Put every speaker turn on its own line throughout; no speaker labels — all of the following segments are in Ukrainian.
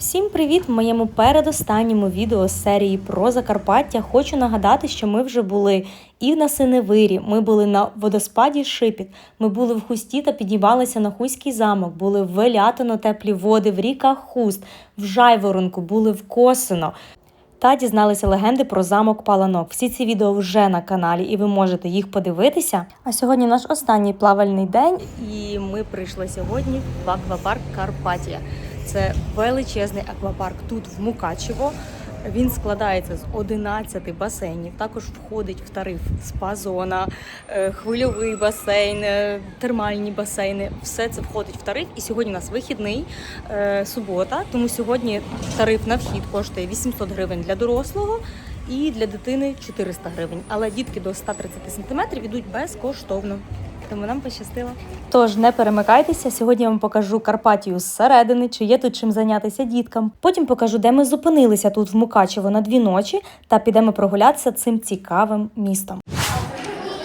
Всім привіт! В моєму передостанньому відео з серії про Закарпаття хочу нагадати, що ми вже були і на Синевирі, ми були на водоспаді Шипіт, ми були в Хусті та піднімалися на Хуський замок, були в Велятино теплі води, в ріках Хуст, в Жайворонку, були в Косино. Та дізналися легенди про замок Паланок. Всі ці відео вже на каналі, і ви можете їх подивитися. А сьогодні наш останній плавальний день, і ми прийшли сьогодні в аквапарк Карпатія. Це величезний аквапарк тут в Мукачево. Він складається з 11 басейнів. Також входить в тариф спа-зона, е, хвильовий басейн, е, термальні басейни. Все це входить в тариф. І сьогодні у нас вихідний е, субота. Тому сьогодні тариф на вхід коштує 800 гривень для дорослого і для дитини 400 гривень. Але дітки до 130 см йдуть безкоштовно. Тому нам пощастило. Тож не перемикайтеся. Сьогодні я вам покажу Карпатію зсередини, чи є тут чим зайнятися діткам. Потім покажу, де ми зупинилися тут в Мукачево на дві ночі, та підемо прогулятися цим цікавим містом.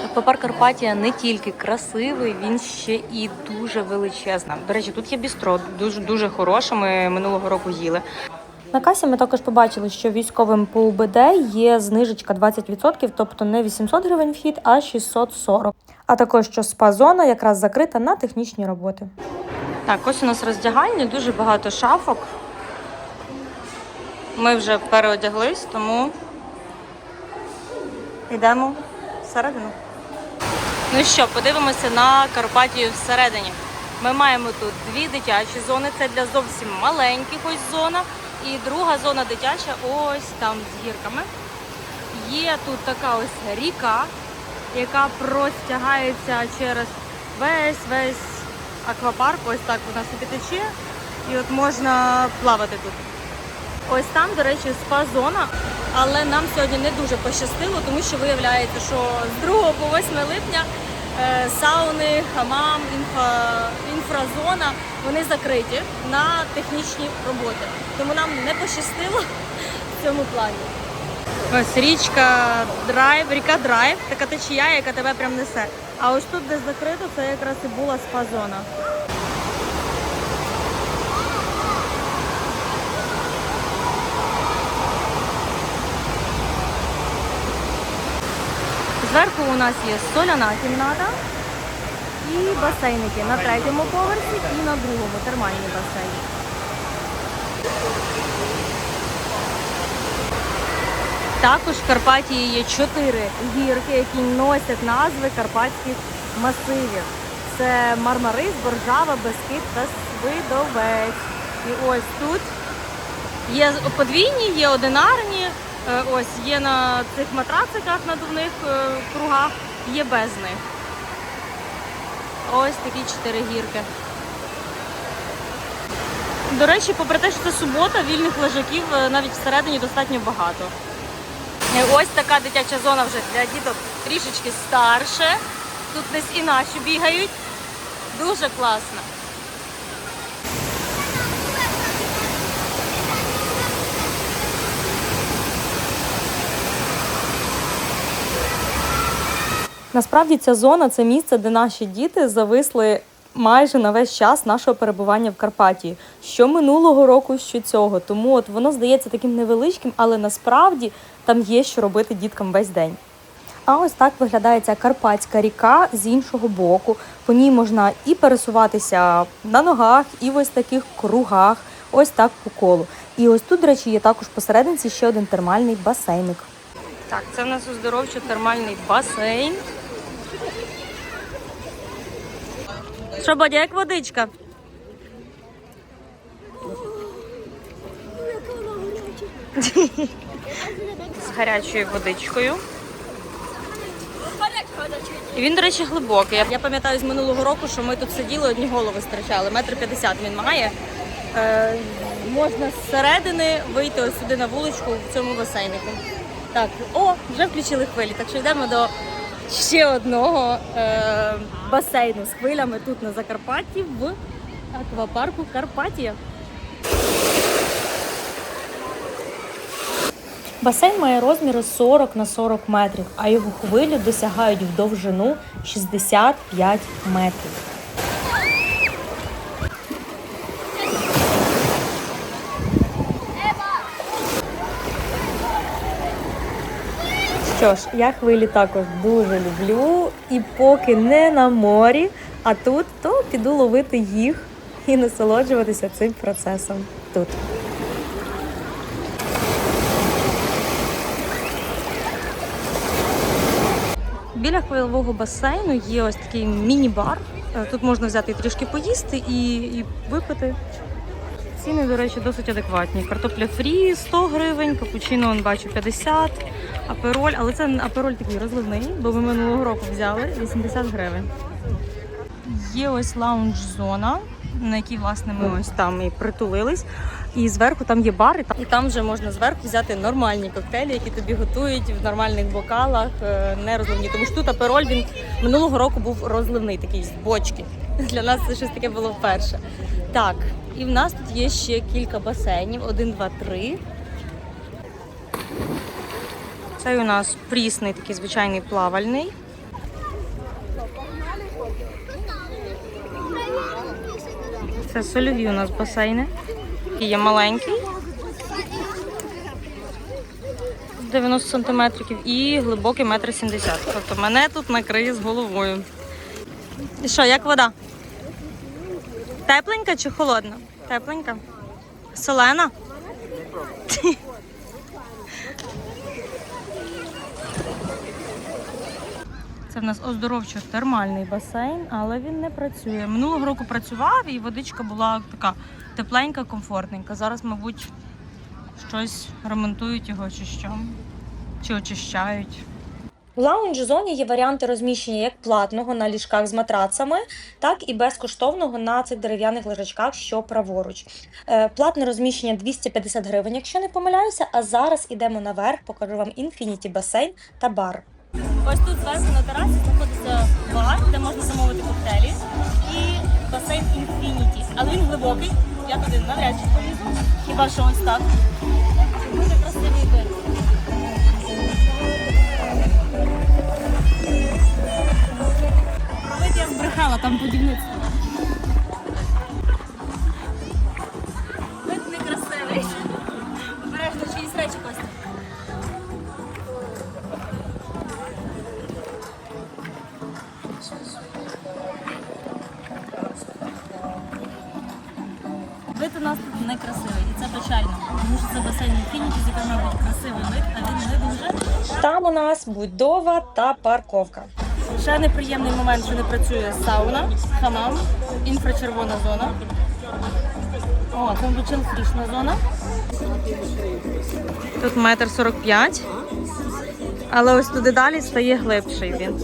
Аквапарк Карпатія не тільки красивий, він ще і дуже величезна. До речі, тут є бістро, дуже дуже хороше. Ми минулого року їли. На касі ми також побачили, що військовим по УБД є знижечка 20%, тобто не 800 гривень вхід, а 640. А також що спа-зона якраз закрита на технічні роботи. Так, ось у нас роздягальня, дуже багато шафок. Ми вже переодяглись, тому йдемо всередину. Ну що, подивимося на Карпатію всередині. Ми маємо тут дві дитячі зони, це для зовсім маленьких ось зона. І друга зона дитяча ось там з гірками. Є тут така ось ріка, яка простягається через весь весь аквапарк. Ось так вона собі тече. І от можна плавати тут. Ось там, до речі, спа-зона, але нам сьогодні не дуже пощастило, тому що виявляється, що з 2 по 8 липня е, сауни, хамам, інфа, інфразона вони закриті на технічні роботи. Тому нам не пощастило в цьому плані. Ось річка драйв, ріка драйв, така течія, яка тебе прям несе. А ось тут, де закрито, це якраз і була спа-зона. Зверху у нас є соляна кімната і басейники на третьому поверсі і на другому термальні басейни. Також в Карпатії є чотири гірки, які носять назви карпатських масивів. Це Мармарис, Боржава, Бескид та Свидовець. І ось тут є подвійні, є одинарні. Е, Ось є на цих матрациках надувних е, кругах, є без них. Ось такі чотири гірки. До речі, попри те, що це субота, вільних лежаків е, навіть всередині достатньо багато. І Ось така дитяча зона вже для діток трішечки старше. Тут десь і наші бігають. Дуже класно. Насправді ця зона це місце, де наші діти зависли майже на весь час нашого перебування в Карпатії. Що минулого року, що цього. Тому от воно здається таким невеличким, але насправді там є що робити діткам весь день. А ось так виглядає ця Карпатська ріка з іншого боку. По ній можна і пересуватися на ногах, і в ось таких кругах, ось так по колу. І ось тут, до речі, є також посерединці ще один термальний басейник. Так, це в нас оздоровчо-термальний басейн. Що, Бодя, як водичка? З гарячою водичкою. І він, до речі, глибокий. Я пам'ятаю з минулого року, що ми тут сиділи, одні голови стирчали. Метр п'ятдесят він має. Е, можна зсередини вийти ось сюди на вуличку в цьому басейнику. Так, о, вже включили хвилі. Так що йдемо до ще одного е, басейну з хвилями тут на Закарпатті в аквапарку Карпатія. Басейн має розміри 40 на 40 метрів, а його хвилі досягають в довжину 65 метрів. Що ж, я хвилі також дуже люблю, і поки не на морі, а тут, то піду ловити їх і насолоджуватися цим процесом тут. Біля хвильового басейну є ось такий міні-бар. Е, Тут можна взяти трішки поїсти і, і випити. Ціни, до речі, досить адекватні. Картопля фрі 100 гривень, капучино он бачу 50, апероль, але це апероль такий розливний, бо ми минулого року взяли 80 гривень. Є ось лаунж-зона, на якій власне ми ось там і притулились. І зверху там є бар, і там, і там вже можна зверху взяти нормальні коктейлі, які тобі готують в нормальних бокалах, е, не розливні. Тому що тут апероль він минулого року був розливний, такий з бочки. Для нас це щось таке було вперше. Так, і в нас тут є ще кілька басейнів: один, два, три. Цей у нас прісний, такий звичайний плавальний. Це сольові у нас басейни. Такий є маленький. 90 сантиметрів і глибокий метр сімдесят. Тобто мене тут накриє з головою. І що, як вода? Тепленька чи холодна? Тепленька. Солена? Це в нас оздоровчо-термальний басейн, але він не працює. Минулого року працював і водичка була така тепленька, комфортненька. Зараз, мабуть, щось ремонтують його чи що, чи очищають. В лаунж-зоні є варіанти розміщення як платного на ліжках з матрацами, так і безкоштовного на цих дерев'яних лежачках, що праворуч. Е, Платне розміщення 250 гривень, якщо не помиляюся. А зараз ідемо наверх, покажу вам інфініті басейн та бар. Ось тут зверху на терасі знаходиться бар, де можна замовити коктейлі, і басейн інфініті. Але він глибокий. Я туди навряд чи полізу. Хіба що ось так. Дуже красивий вид. Я збрехала, там будівництво. Вид некрасивий. Обережно чиїсь речі Костя. Вид у нас тут некрасивий, і це печально, тому що це басейн Infinity, з яким мабуть красивий вид, а він не дуже. Там у нас будова та парковка. Ще неприємний момент, що не працює сауна, хамам, інфрачервона зона. О, там чилфрішна зона. Тут метр сорок п'ять. Але ось туди далі стає глибший він.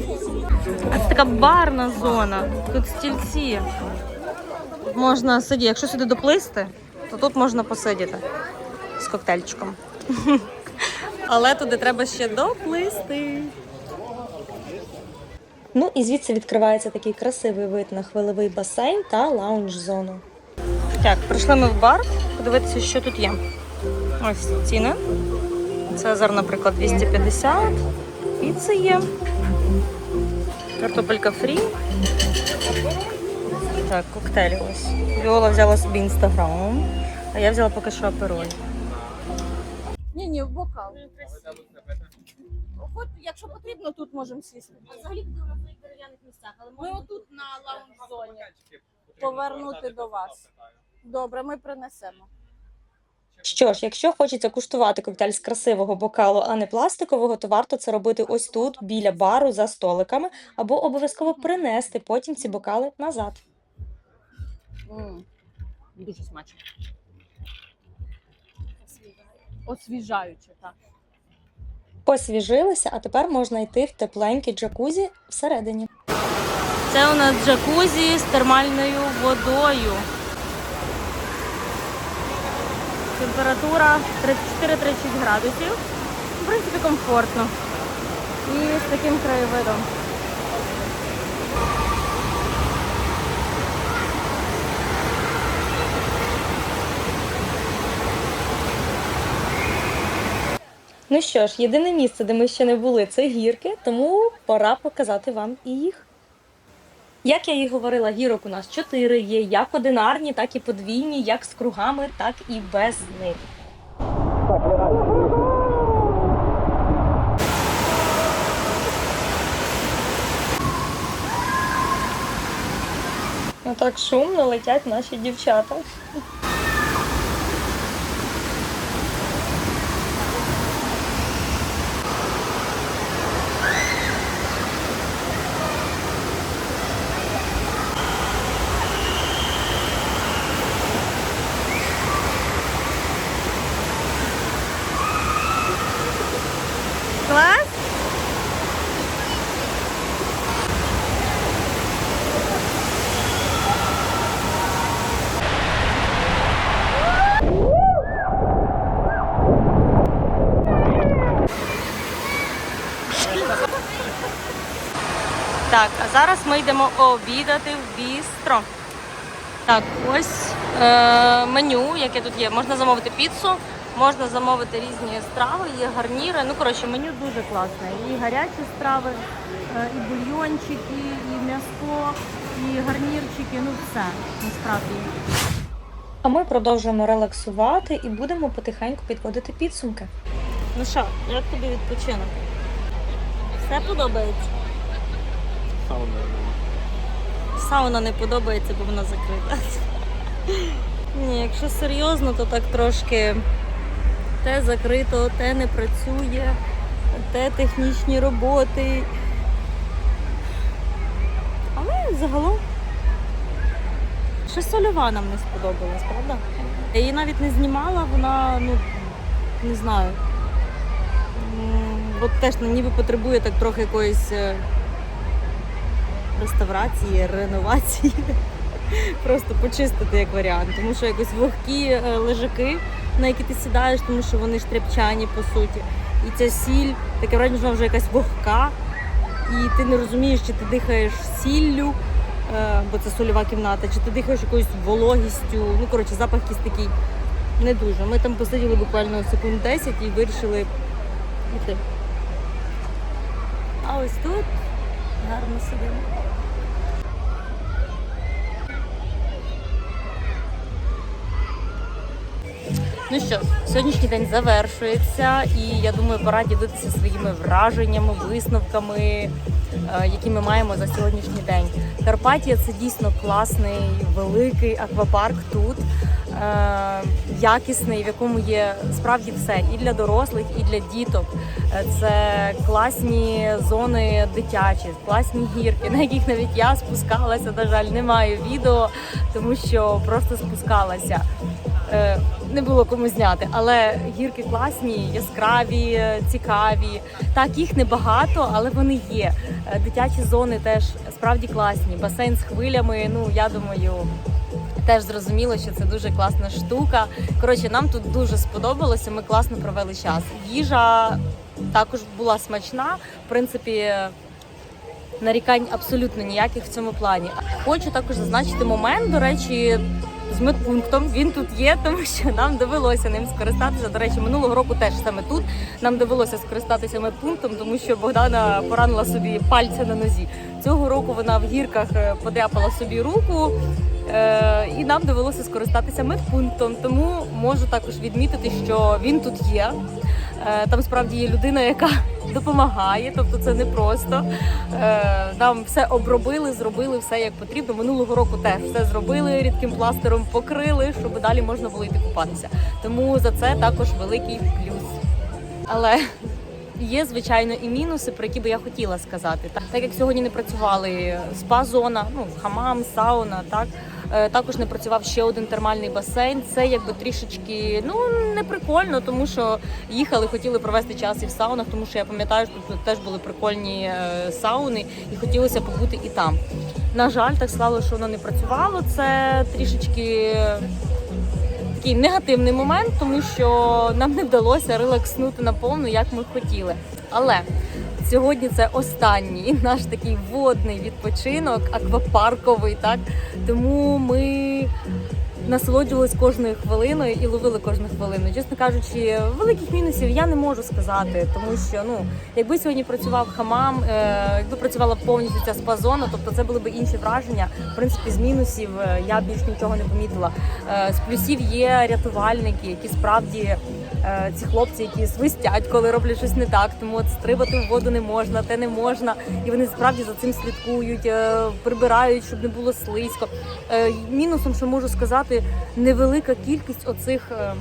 А це така барна зона. Тут стільці. Можна сидіти. Якщо сюди доплисти, то тут можна посидіти з коктейльчиком. Але туди треба ще доплисти. Ну і звідси відкривається такий красивий вид на хвилевий басейн та лаунж-зону. Так, прийшли ми в бар, подивитися, що тут є. Ось ціни. Цезар, наприклад, 250. Піци є. Картопелька фрі. Так, коктейлі ось. Віола взяла собі інстаграм, а я взяла поки що апероль.
Ні, ні, в бокал. Хоч, якщо потрібно, тут можемо сісти.
Взагалі буду на дерев'яних місцях, але
Ми отут на лаунж-зоні повернути до вас. Добре, ми принесемо.
Що ж, якщо хочеться куштувати коктейль з красивого бокалу, а не пластикового, то варто це робити ось тут, біля бару, за столиками, або обов'язково принести потім ці бокали назад.
М, Дуже смачно. Освіжаюче, так.
Посвіжилися, а тепер можна йти в тепленький джакузі всередині. Це у нас джакузі з термальною водою. Температура 34-36 градусів. В принципі, комфортно. І з таким краєвидом. Ну що ж, єдине місце, де ми ще не були, це гірки, тому пора показати вам і їх. Як я і говорила, гірок у нас чотири є: як одинарні, так і подвійні, як з кругами, так і без них. Ну так шумно летять наші дівчата. Зараз ми йдемо обідати в бістро. Так, ось е, меню, яке тут є. Можна замовити піцу, можна замовити різні страви, є гарніри. Ну, коротше, меню дуже класне. І гарячі страви, е, і бульйончики, і м'ясо, і гарнірчики, ну все, насправді. А ми продовжуємо релаксувати і будемо потихеньку підводити підсумки. Ну що, як тобі відпочинок? Все подобається? Сауна не подобається, бо вона закрита. Ні, якщо серйозно, то так трошки те закрито, те не працює, те технічні роботи. Але загалом ще сольова нам не сподобалась, правда? Я її навіть не знімала, вона, ну, не знаю. От теж ніби потребує так трохи якоїсь е, реставрації, реновації. Просто почистити як варіант. Тому що якось вогкі е, лежаки, на які ти сідаєш, тому що вони ж тряпчані по суті. І ця сіль, таке враження, що вона вже якась вогка, і ти не розумієш, чи ти дихаєш сіллю, е, бо це сольова кімната, чи ти дихаєш якоюсь вологістю. Ну, коротше, запах якийсь такий не дуже. Ми там посиділи буквально секунд 10 і вирішили йти. А ось тут гарно сидимо. Ну що, сьогоднішній день завершується, і я думаю, пора ділитися своїми враженнями, висновками, е, які ми маємо за сьогоднішній день. Карпатія це дійсно класний, великий аквапарк тут, е, якісний, в якому є справді все і для дорослих, і для діток. Е, Це класні зони дитячі, класні гірки, на яких навіть я спускалася. На жаль, немає відео, тому що просто спускалася. Не було кому зняти, але гірки класні, яскраві, цікаві. Так, їх небагато, але вони є. Е, Дитячі зони теж справді класні. Басейн з хвилями. Ну я думаю, теж зрозуміло, що це дуже класна штука. Коротше, нам тут дуже сподобалося. Ми класно провели час. Їжа також була смачна. В принципі, нарікань абсолютно ніяких в цьому плані. Хочу також зазначити момент, до речі. З медпунктом він тут є, тому що нам довелося ним скористатися. До речі, минулого року теж саме тут нам довелося скористатися медпунктом, тому що Богдана поранила собі пальця на нозі. Цього року вона в гірках е, подряпала собі руку, е, і нам довелося скористатися медпунктом. Тому можу також відмітити, що він тут є. Е, Там справді є людина, яка допомагає, тобто це не просто. Е, Нам все обробили, зробили все як потрібно. Минулого року теж все зробили, рідким пластером покрили, щоб далі можна було йти купатися. Тому за це також великий плюс. Але є звичайно і мінуси, про які би я хотіла сказати. Так як сьогодні не працювали спа-зона, ну хамам, сауна, так. Е, Також не працював ще один термальний басейн. Це якби трішечки ну не прикольно, тому що їхали, хотіли провести час і в саунах, тому що я пам'ятаю, що тут теж були прикольні е, сауни, і хотілося побути і там. На жаль, так склало, що воно не працювало. Це трішечки такий негативний момент, тому що нам не вдалося релакснути наповну, як ми хотіли. Але сьогодні це останній наш такий водний відпочинок, аквапарковий, так тому ми насолоджувались кожною хвилиною і ловили кожну хвилину. Чесно кажучи, великих мінусів я не можу сказати, тому що ну якби сьогодні працював хамам, е, якби працювала повністю ця спа-зона, тобто це були б інші враження. В принципі, з мінусів е, я більш нічого не помітила. Е, з плюсів є рятувальники, які справді
ці хлопці, які свистять, коли роблять щось не так. Тому от стрибати в воду не можна, те не можна. І вони справді за цим слідкують, е, прибирають, щоб не було слизько. Е, мінусом, що можу сказати, невелика кількість оцих. е,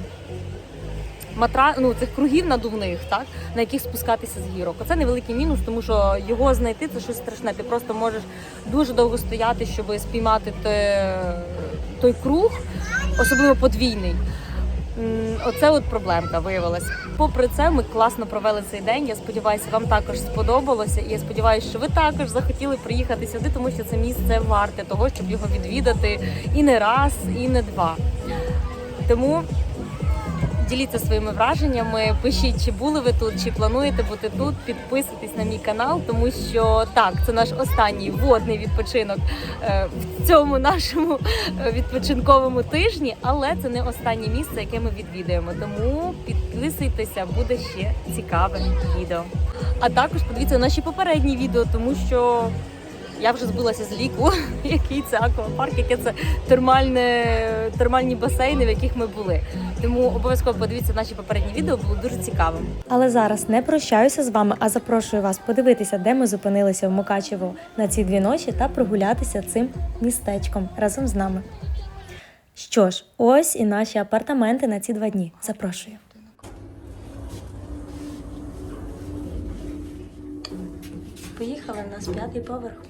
Матра... ну, цих кругів надувних, так на яких спускатися з гірок. Оце невеликий мінус, тому що його знайти це щось страшне. Ти просто можеш дуже довго стояти, щоб спіймати те... той круг, особливо подвійний. Оце от проблемка виявилась. Попри це, ми класно провели цей день. Я сподіваюся, вам також сподобалося. І я сподіваюся, що ви також захотіли приїхати сюди, тому що це місце варте того, щоб його відвідати і не раз, і не два. Тому діліться своїми враженнями. Пишіть, чи були ви тут, чи плануєте бути тут. Підписуйтесь на мій канал, тому що так, це наш останній водний відпочинок е, в цьому нашому е, відпочинковому тижні, але це не останнє місце, яке ми відвідаємо. Тому підписуйтеся, буде ще цікаве відео. А також подивіться наші попередні відео, тому що. Я вже збилася з ліку, який це аквапарк, яке це термальне, термальні басейни, в яких ми були. Тому обов'язково подивіться наші попередні відео, було дуже цікавим.
Але зараз не прощаюся з вами, а запрошую вас подивитися, де ми зупинилися в Мукачево на ці дві ночі та прогулятися цим містечком разом з нами. Що ж, ось і наші апартаменти на ці два дні. Запрошую. Поїхали в нас п'ятий поверх.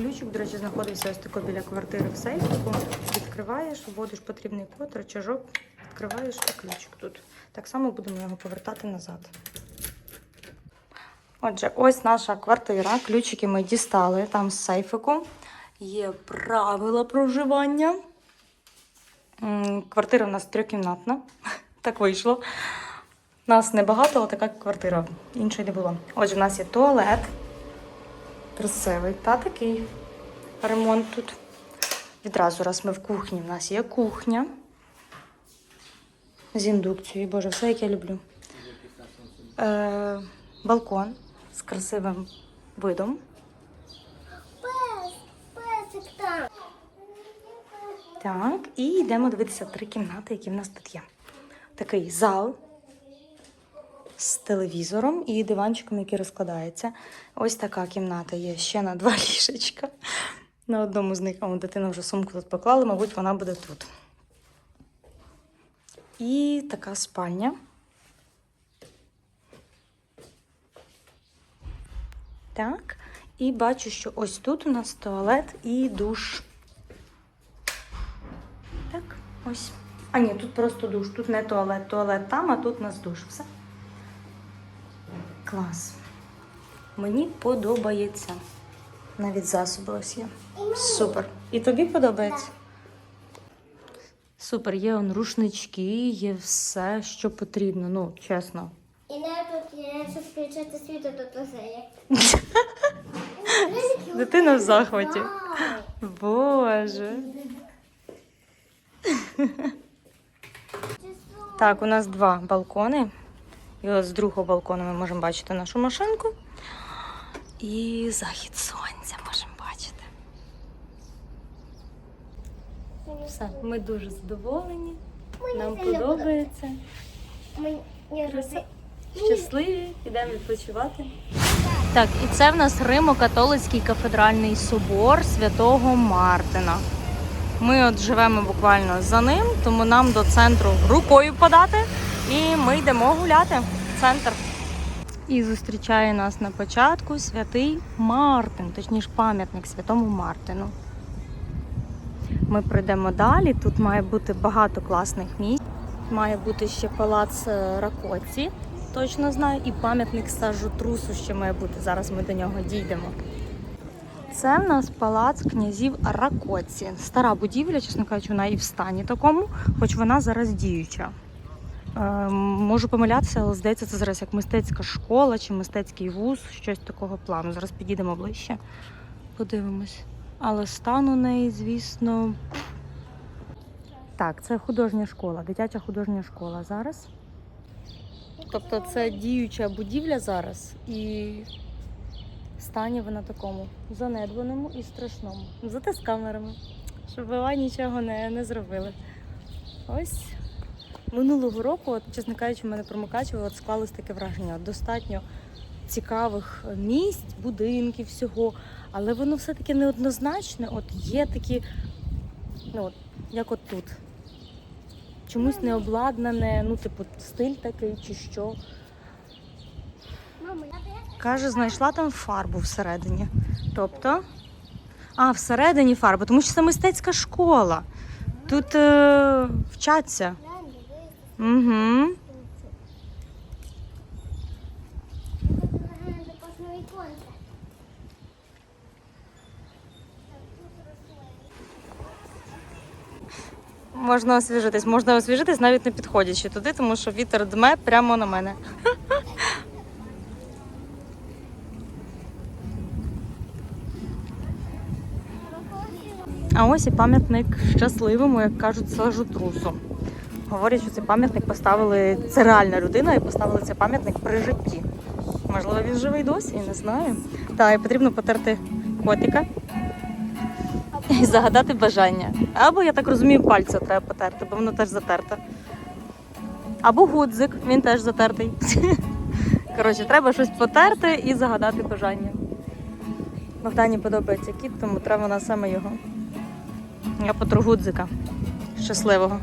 Ключик, до речі, знаходився ось тако біля квартири в сейфіку. Відкриваєш, вводиш потрібний код, рычажок, відкриваєш і ключик тут. Так само будемо його повертати назад. Отже, ось наша квартира. Ключики ми дістали там з сейфику. Є правила проживання. Квартира у нас трьохкімнатна. Так вийшло. Нас небагато, але така квартира. Іншої не було. Отже, в нас є туалет. Красивий та такий ремонт тут. Відразу раз ми в кухні. В нас є кухня. З індукцією. Боже, все як я люблю. Е, балкон з красивим видом.
Пес, песик там.
Так, і йдемо дивитися три кімнати, які в нас тут є. Такий зал з телевізором і диванчиком, який розкладається. Ось така кімната є ще на два ліжечка. На одному з них, а дитина вже сумку тут поклала, мабуть, вона буде тут. І така спальня. Так. І бачу, що ось тут у нас туалет і душ. Так, ось. А ні, тут просто душ. Тут не туалет, туалет там, а тут у нас душ. Все. Клас. Мені подобається. Навіть засоби ось є. Супер. І тобі подобається? Супер, є он рушнички, є все, що потрібно. Ну, чесно.
І не тут включати світло, то це як.
Дитина в захваті. Боже. Так, у нас два балкони. І ось з другого балкону ми можемо бачити нашу машинку. І захід сонця можемо бачити. Все, ми дуже задоволені. Нам подобається.
Мені
Щасливі, йдемо відпочивати. Так, і це в нас Римо-католицький кафедральний собор святого Мартина. Ми от живемо буквально за ним, тому нам до центру рукою подати. І ми йдемо гуляти в центр. І зустрічає нас на початку святий Мартин, точніше пам'ятник святому Мартину. Ми пройдемо далі. Тут має бути багато класних місць. Має бути ще палац е, Ракоці, точно знаю, і пам'ятник сажу трусу ще має бути. Зараз ми до нього дійдемо. Це в нас палац князів Ракоці. Стара будівля, чесно кажучи, вона і в стані такому, хоч вона зараз діюча. Е, можу помилятися, але здається, це зараз як мистецька школа чи мистецький вуз, щось такого плану. Зараз підійдемо ближче, подивимось. Але стан у неї, звісно. Так, це художня школа, дитяча художня школа зараз. Тобто це діюча будівля зараз і в стані вона такому занедбаному і страшному. Зате з камерами, щоб ви нічого не, не зробили. Ось Минулого року, от, чесно кажучи, в мене про Мукачево от склалось таке враження. Достатньо цікавих місць, будинків, всього, але воно все-таки неоднозначне. От є такі, ну от, як от тут. Чомусь не обладнане, ну, типу, стиль такий чи що. Каже, знайшла там фарбу всередині. Тобто. А, всередині фарба, тому що це мистецька школа. Тут е, вчаться. Угу. Можна освіжитись, можна освіжитись, навіть не підходячи туди, тому що вітер дме прямо на мене. А ось і пам'ятник щасливому, як кажуть, сажутрусу. Говорять, що цей пам'ятник поставили. Це реальна людина і поставили цей пам'ятник при житті. Можливо, він живий досі, не знаю. Так, і потрібно потерти котика і загадати бажання. Або, я так розумію, пальця треба потерти, бо воно теж затерте. Або гудзик, він теж затертий. Коротше, треба щось потерти і загадати бажання. Богдані подобається кіт, тому треба на саме його. Я потру гудзика. Щасливого.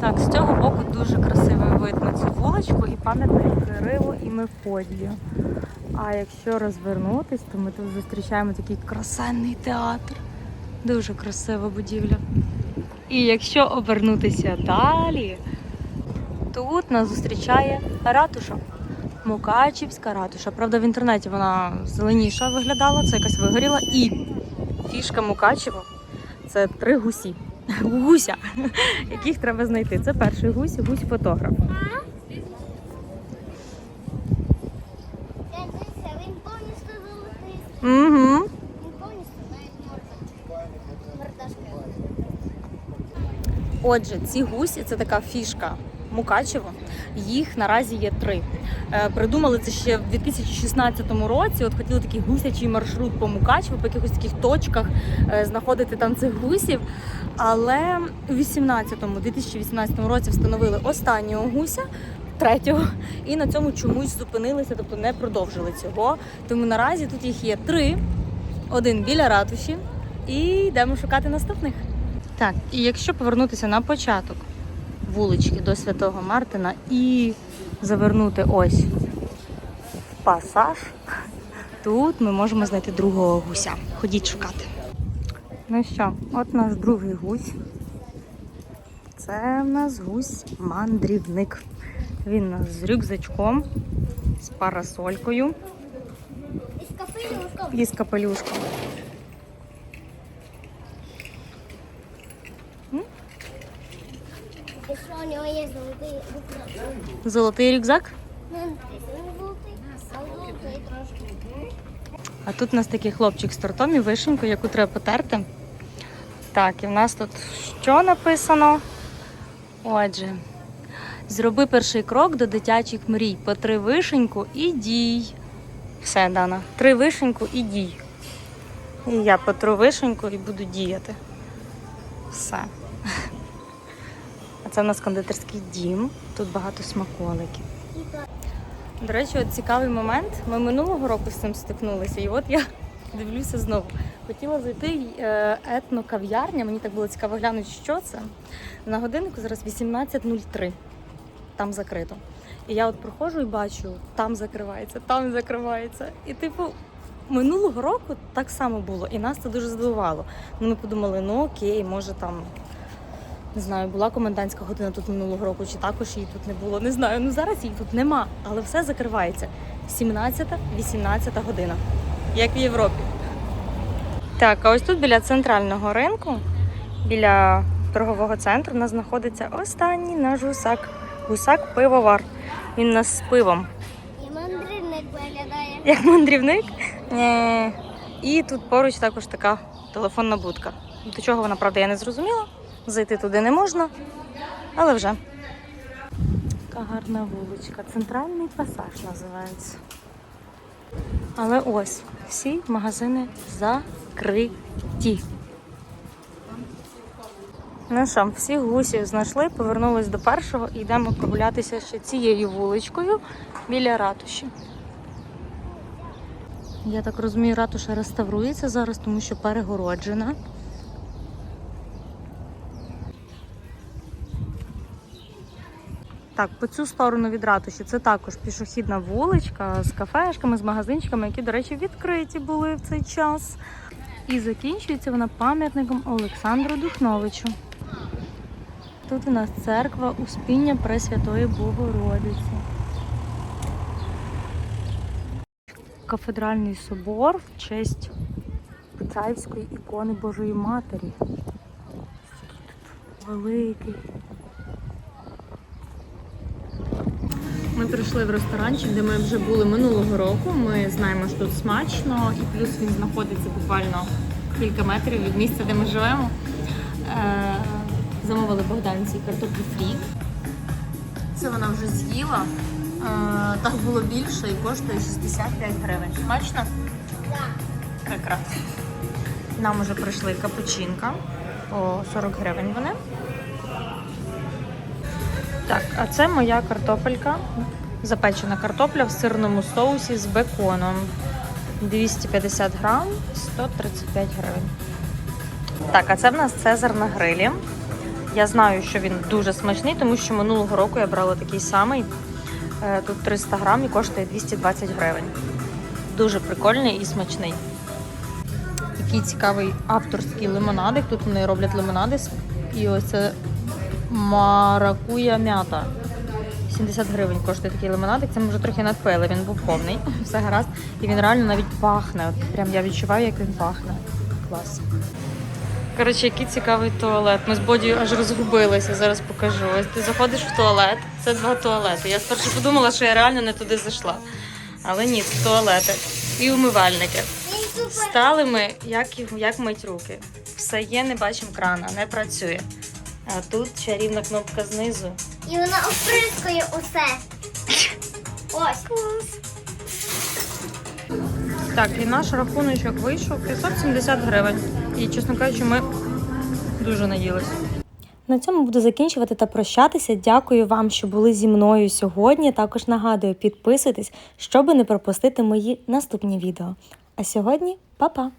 Так, з цього боку дуже красивий вид на цю вуличку і пам'ятник Кирилу і Мефодію. А якщо розвернутись, то ми тут зустрічаємо такий красенний театр. Дуже красива будівля. І якщо обернутися далі, тут нас зустрічає ратуша. Мукачівська ратуша. Правда, в інтернеті вона зеленіша виглядала, це якась вигоріла. І фішка Мукачева це три гусі. Гуся, яких треба знайти. Це перший гусь, гусь-фотограф.
Він повністю золотий.
Угу.
Він повністю навіть морда. Мордашка.
Отже, ці гусі це така фішка Мукачево. Їх наразі є три. Е, Придумали це ще в 2016 році. От хотіли такий гусячий маршрут по Мукачеву, по якихось таких точках е, знаходити там цих гусів. Але у 18-му, 2018 році встановили останнього гуся. Третього, і на цьому чомусь зупинилися, тобто не продовжили цього. Тому наразі тут їх є три: один біля ратуші, і йдемо шукати наступних. Так, і якщо повернутися на початок вулички до Святого Мартина і завернути ось в пасаж, тут ми можемо знайти другого гуся. Ходіть шукати. Ну що, от наш другий гусь. Це в нас гусь-мандрівник. Він у нас з рюкзачком, з парасолькою
Із капелюшком.
і з капелюшком.
Що у нього є золотий рюкзак?
Золотий рюкзак.
Ну, золотий, а золотий трошки.
А тут у нас такий хлопчик з тортом і вишенькою, яку треба потерти. Так, і в нас тут що написано? Отже, зроби перший крок до дитячих мрій. Потри вишеньку і дій. Все, Дана. Три вишеньку і дій. І я потру вишеньку і буду діяти. Все. А це в нас кондитерський дім. Тут багато смаколиків. До речі, от цікавий момент. Ми минулого року з цим стикнулися, і от я дивлюся знову. Хотіла зайти е, етнокав'ярня, мені так було цікаво глянути, що це. На годиннику зараз 18.03. Там закрито. І я от проходжу і бачу, там закривається, там закривається. І типу, минулого року так само було, і нас це дуже здивувало. Ну, ми подумали, ну окей, може там. Не знаю, була комендантська година тут минулого року, чи також її тут не було. Не знаю. Ну зараз її тут нема, але все закривається. 17-18 година, як в Європі. Так, а ось тут біля центрального ринку, біля торгового центру, у нас знаходиться останній наш гусак. Гусак пивовар. Він у нас з пивом.
І мандрівник виглядає.
Як мандрівник. Е, І тут поруч також така телефонна будка. До чого вона, правда, я не зрозуміла. Зайти туди не можна, але вже. Така гарна вуличка. Центральний пасаж називається. Але ось всі магазини закриті. Ну що, всі гусів знайшли, повернулись до першого і йдемо прогулятися ще цією вуличкою біля ратуші. Я так розумію, ратуша реставрується зараз, тому що перегороджена. Так, по цю сторону від ратуші це також пішохідна вуличка з кафешками, з магазинчиками, які, до речі, відкриті були в цей час. І закінчується вона пам'ятником Олександру Духновичу. Тут у нас церква Успіння Пресвятої Богородиці. Кафедральний собор в честь Почаївської ікони Божої Матері. Великий. Ми прийшли в ресторанчик, де ми вже були минулого року. Ми знаємо, що тут смачно, і плюс він знаходиться буквально кілька метрів від місця, де ми живемо. Е, замовили Богданці картоплю фрі. Це вона вже з'їла. Е, так було більше і коштує 65 гривень. Смачно?
Так.
Прекрасно. Нам уже прийшли капучинка по 40 гривень вони. Так, а це моя картопелька. Запечена картопля в сирному соусі з беконом. 250 грам, 135 гривень. Так, а це в нас Цезар на грилі. Я знаю, що він дуже смачний, тому що минулого року я брала такий самий. Е, Тут 300 грам і коштує 220 гривень. Дуже прикольний і смачний. Такий цікавий авторський лимонадик. Тут вони роблять лимонади. І ось це маракуя м'ята. 70 гривень коштує такий лимонадик. Це ми вже трохи надпили, він був повний. Все гаразд. І він реально навіть пахне. От прям я відчуваю, як він пахне. Клас. Коротше, який цікавий туалет. Ми з Бодію аж розгубилися. Зараз покажу. Ось ти заходиш в туалет. Це два туалети. Я спершу подумала, що я реально не туди зайшла. Але ні, це туалети і умивальники. Стали ми, як, як мить руки. Все є, не бачимо крана, не працює. А тут чарівна кнопка знизу.
І вона оприскує усе. Ось.
Так, і наш рахуночок вийшов 570 гривень. І, чесно кажучи, ми дуже наїлися. На цьому буду закінчувати та прощатися. Дякую вам, що були зі мною сьогодні. Також нагадую, підписуйтесь, щоб не пропустити мої наступні відео. А сьогодні па-па!